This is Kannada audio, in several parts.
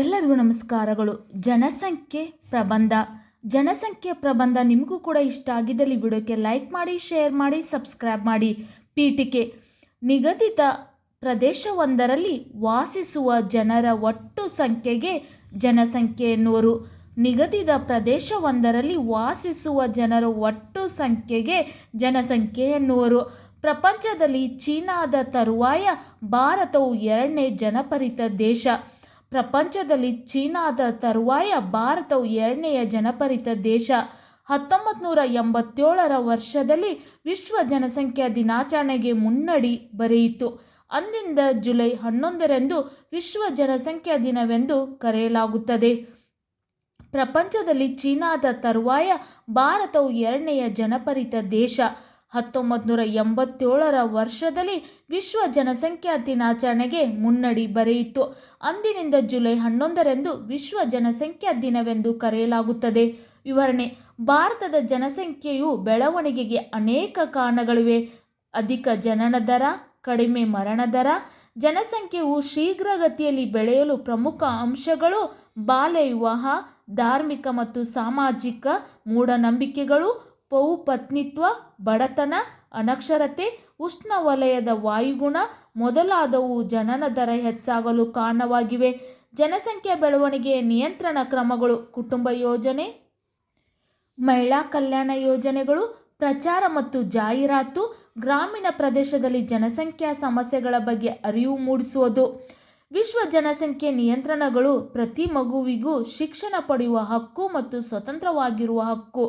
ಎಲ್ಲರಿಗೂ ನಮಸ್ಕಾರಗಳು. ಜನಸಂಖ್ಯೆ ಪ್ರಬಂಧ. ಜನಸಂಖ್ಯೆ ಪ್ರಬಂಧ ನಿಮಗೂ ಕೂಡ ಇಷ್ಟ ಆಗಿದ್ದಲ್ಲಿ ವಿಡಿಯೋಕ್ಕೆ ಲೈಕ್ ಮಾಡಿ, ಶೇರ್ ಮಾಡಿ, ಸಬ್ಸ್ಕ್ರೈಬ್ ಮಾಡಿ. ಪೀಠಿಕೆ. ನಿಗದಿತ ಪ್ರದೇಶವೊಂದರಲ್ಲಿ ವಾಸಿಸುವ ಜನರ ಒಟ್ಟು ಸಂಖ್ಯೆಗೆ ಜನಸಂಖ್ಯೆ ಎನ್ನುವರು. ನಿಗದಿತ ಪ್ರದೇಶವೊಂದರಲ್ಲಿ ವಾಸಿಸುವ ಜನರ ಒಟ್ಟು ಸಂಖ್ಯೆಗೆ ಜನಸಂಖ್ಯೆ ಎನ್ನುವರು. ಪ್ರಪಂಚದಲ್ಲಿ ಚೀನಾದ ತರುವಾಯ ಭಾರತವು ಎರಡನೇ ಜನಪರಿತ ದೇಶ. ಪ್ರಪಂಚದಲ್ಲಿ ಚೀನಾದ ತರುವಾಯ ಭಾರತವು ಎರಡನೆಯ ಜನಪರಿತ ದೇಶ. ಹತ್ತೊಂಬತ್ತು ನೂರ ಎಂಬತ್ತೇಳರ ವರ್ಷದಲ್ಲಿ ವಿಶ್ವ ಜನಸಂಖ್ಯಾ ದಿನಾಚರಣೆಗೆ ಮುನ್ನಡಿ ಬರೆಯಿತು. ಅಂದಿಂದ ಜುಲೈ ಹನ್ನೊಂದರಂದು ವಿಶ್ವ ಜನಸಂಖ್ಯಾ ದಿನವೆಂದು ಕರೆಯಲಾಗುತ್ತದೆ. ಪ್ರಪಂಚದಲ್ಲಿ ಚೀನಾದ ತರುವಾಯ ಭಾರತವು ಎರಡನೆಯ ಜನಪರಿತ ದೇಶ. ಹತ್ತೊಂಬತ್ತು ನೂರ ಎಂಬತ್ತೇಳರ ವರ್ಷದಲ್ಲಿ ವಿಶ್ವ ಜನಸಂಖ್ಯಾ ದಿನಾಚರಣೆಗೆ ಮುನ್ನಡಿ ಬರೆಯಿತು ಅಂದಿನಿಂದ ಜುಲೈ ಹನ್ನೊಂದರಂದು ವಿಶ್ವ ಜನಸಂಖ್ಯಾ ದಿನವೆಂದು ಕರೆಯಲಾಗುತ್ತದೆ. ವಿವರಣೆ, ಭಾರತದ ಜನಸಂಖ್ಯೆಯು ಬೆಳವಣಿಗೆಗೆ ಅನೇಕ ಕಾರಣಗಳಿವೆ. ಅಧಿಕ ಜನನ ದರ, ಕಡಿಮೆ ಮರಣ ದರ, ಜನಸಂಖ್ಯೆಯು ಶೀಘ್ರಗತಿಯಲ್ಲಿ ಬೆಳೆಯಲು ಪ್ರಮುಖ ಅಂಶಗಳು ಬಾಲ್ಯ ವಿವಾಹ ಧಾರ್ಮಿಕ ಮತ್ತು ಸಾಮಾಜಿಕ ಮೂಢನಂಬಿಕೆಗಳು ಪೌಪತ್ನಿತ್ವ ಬಡತನ, ಅನಕ್ಷರತೆ, ಉಷ್ಣವಲಯದ ವಾಯುಗುಣ ಮೊದಲಾದವು ಜನನ ದರ ಹೆಚ್ಚಾಗಲು ಕಾರಣವಾಗಿವೆ. ಜನಸಂಖ್ಯಾ ಬೆಳವಣಿಗೆ ನಿಯಂತ್ರಣ ಕ್ರಮಗಳು, ಕುಟುಂಬ ಯೋಜನೆ, ಮಹಿಳಾ ಕಲ್ಯಾಣ ಯೋಜನೆಗಳು, ಪ್ರಚಾರ ಮತ್ತು ಜಾಹೀರಾತು, ಗ್ರಾಮೀಣ ಪ್ರದೇಶದಲ್ಲಿ ಜನಸಂಖ್ಯಾ ಸಮಸ್ಯೆಗಳ ಬಗ್ಗೆ ಅರಿವು ಮೂಡಿಸುವುದು. ವಿಶ್ವ ಜನಸಂಖ್ಯೆ ನಿಯಂತ್ರಣಗಳು ಪ್ರತಿ ಮಗುವಿಗೂ ಶಿಕ್ಷಣ ಪಡೆಯುವ ಹಕ್ಕು ಮತ್ತು ಸ್ವತಂತ್ರವಾಗಿರುವ ಹಕ್ಕು.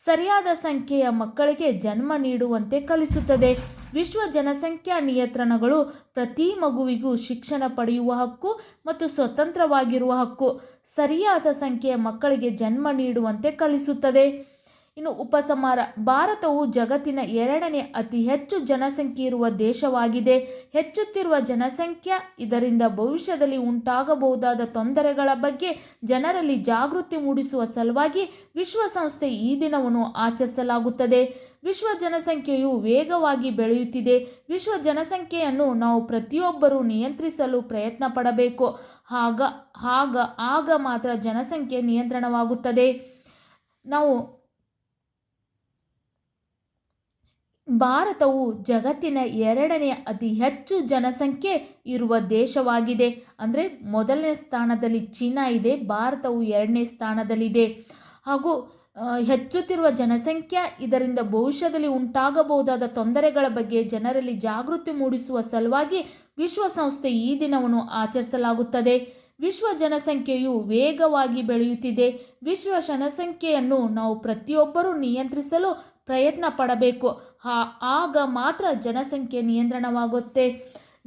ಸರಿಯಾದ ಸಂಖ್ಯೆಯ ಮಕ್ಕಳಿಗೆ ಜನ್ಮ ನೀಡುವಂತೆ ಕಲಿಸುತ್ತದೆ. ವಿಶ್ವ ಜನಸಂಖ್ಯಾ ನಿಯಂತ್ರಣಗಳು ಪ್ರತಿ ಮಗುವಿಗೂ ಶಿಕ್ಷಣ ಪಡೆಯುವ ಹಕ್ಕು ಮತ್ತು ಸ್ವತಂತ್ರವಾಗಿರುವ ಹಕ್ಕು. ಸರಿಯಾದ ಸಂಖ್ಯೆಯ ಮಕ್ಕಳಿಗೆ ಜನ್ಮ ನೀಡುವಂತೆ ಕಲಿಸುತ್ತದೆ. ಇನ್ನು ಉಪಸಮಾರ ಭಾರತವು ಜಗತ್ತಿನ ಎರಡನೇ ಅತಿ ಹೆಚ್ಚು ಜನಸಂಖ್ಯೆ ಇರುವ ದೇಶವಾಗಿದೆ. ಹೆಚ್ಚುತ್ತಿರುವ ಜನಸಂಖ್ಯೆ ಇದರಿಂದ ಭವಿಷ್ಯದಲ್ಲಿ ಉಂಟಾಗಬಹುದಾದ ತೊಂದರೆಗಳ ಬಗ್ಗೆ ಜನರಲ್ಲಿ ಜಾಗೃತಿ ಮೂಡಿಸುವ ಸಲುವಾಗಿ ವಿಶ್ವಸಂಸ್ಥೆ ಈ ದಿನವನ್ನು ಆಚರಿಸಲಾಗುತ್ತದೆ. ವಿಶ್ವ ಜನಸಂಖ್ಯೆಯು ವೇಗವಾಗಿ ಬೆಳೆಯುತ್ತಿದೆ. ವಿಶ್ವ ಜನಸಂಖ್ಯೆಯನ್ನು ನಾವು ಪ್ರತಿಯೊಬ್ಬರೂ ನಿಯಂತ್ರಿಸಲು ಪ್ರಯತ್ನ ಪಡಬೇಕು. ಆಗ ಆಗ ಆಗ ಮಾತ್ರ ಜನಸಂಖ್ಯೆ ನಿಯಂತ್ರಣವಾಗುತ್ತದೆ. ನಾವು ಭಾರತವು ಜಗತ್ತಿನ ಎರಡನೇ ಅತಿ ಹೆಚ್ಚು ಜನಸಂಖ್ಯೆ ಇರುವ ದೇಶವಾಗಿದೆ. ಅಂದರೆ ಮೊದಲನೇ ಸ್ಥಾನದಲ್ಲಿ ಚೀನಾ ಇದೆ, ಭಾರತವು ಎರಡನೇ ಸ್ಥಾನದಲ್ಲಿದೆ. ಹಾಗೂ ಹೆಚ್ಚುತ್ತಿರುವ ಜನಸಂಖ್ಯೆ ಇದರಿಂದ ಭವಿಷ್ಯದಲ್ಲಿ ಉಂಟಾಗಬಹುದಾದ ತೊಂದರೆಗಳ ಬಗ್ಗೆ ಜನರಲ್ಲಿ ಜಾಗೃತಿ ಮೂಡಿಸುವ ಸಲುವಾಗಿ ವಿಶ್ವಸಂಸ್ಥೆ ಈ ದಿನವನ್ನು ಆಚರಿಸಲಾಗುತ್ತದೆ. ವಿಶ್ವ ಜನಸಂಖ್ಯೆಯು ವೇಗವಾಗಿ ಬೆಳೆಯುತ್ತಿದೆ. ವಿಶ್ವ ಜನಸಂಖ್ಯೆಯನ್ನು ನಾವು ಪ್ರತಿಯೊಬ್ಬರೂ ನಿಯಂತ್ರಿಸಲು ಪ್ರಯತ್ನ ಪಡಬೇಕು. ಆಗ ಮಾತ್ರ ಜನಸಂಖ್ಯೆ ನಿಯಂತ್ರಣವಾಗುತ್ತೆ.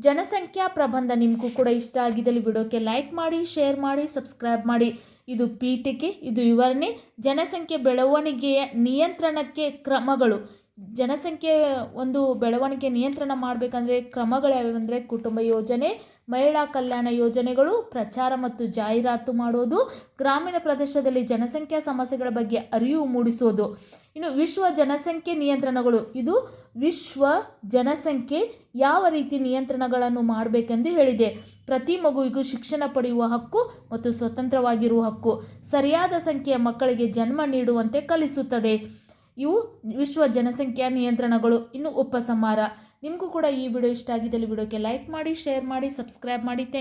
ಜನಸಂಖ್ಯಾ ಪ್ರಬಂಧ ನಿಮಗೂ ಕೂಡ ಇಷ್ಟ ಆಗಿದ್ದಲ್ಲಿ ವಿಡಿಯೋಕ್ಕೆ ಲೈಕ್ ಮಾಡಿ, ಶೇರ್ ಮಾಡಿ, ಸಬ್ಸ್ಕ್ರೈಬ್ ಮಾಡಿ. ಇದು ಪೀಠಿಕೆ ಇದು ವಿವರಣೆ ಜನಸಂಖ್ಯೆ ಬೆಳವಣಿಗೆಯ ನಿಯಂತ್ರಣಕ್ಕೆ ಕ್ರಮಗಳು. ಜನಸಂಖ್ಯೆ ಒಂದು ಬೆಳವಣಿಗೆ ನಿಯಂತ್ರಣ ಮಾಡಬೇಕಂದ್ರೆ ಕ್ರಮಗಳು ಯಾವ್ಯಾವಂದರೆ ಕುಟುಂಬ ಯೋಜನೆ, ಮಹಿಳಾ ಕಲ್ಯಾಣ ಯೋಜನೆಗಳು, ಪ್ರಚಾರ ಮತ್ತು ಜಾಹೀರಾತು ಮಾಡೋದು, ಗ್ರಾಮೀಣ ಪ್ರದೇಶದಲ್ಲಿ ಜನಸಂಖ್ಯಾ ಸಮಸ್ಯೆಗಳ ಬಗ್ಗೆ ಅರಿವು ಮೂಡಿಸೋದು. ಇನ್ನು ವಿಶ್ವ ಜನಸಂಖ್ಯೆ ನಿಯಂತ್ರಣಗಳು. ಇದು ವಿಶ್ವ ಜನಸಂಖ್ಯೆ ಯಾವ ರೀತಿ ನಿಯಂತ್ರಣಗಳನ್ನು ಮಾಡಬೇಕೆಂದು ಹೇಳಿದೆ. ಪ್ರತಿ ಮಗುವಿಗೂ ಶಿಕ್ಷಣ ಪಡೆಯುವ ಹಕ್ಕು ಮತ್ತು ಸ್ವತಂತ್ರವಾಗಿರುವ ಹಕ್ಕು. ಸರಿಯಾದ ಸಂಖ್ಯೆಯ ಮಕ್ಕಳಿಗೆ ಜನ್ಮ ನೀಡುವಂತೆ ಕಲಿಸುತ್ತದೆ. ಇವು ವಿಶ್ವ ಜನಸಂಖ್ಯೆಯ ನಿಯಂತ್ರಣಗಳು. ಇನ್ನು ಉಪಸಂಹಾರ ನಿಮಗೂ ಕೂಡ ಈ ವಿಡಿಯೋ ಇಷ್ಟ ಆಗಿದ್ದಲ್ಲಿ ವಿಡಿಯೋಕ್ಕೆ ಲೈಕ್ ಮಾಡಿ ಶೇರ್ ಮಾಡಿ ಸಬ್ಸ್ಕ್ರೈಬ್ ಮಾಡಿ. ಥ್ಯಾಂಕ್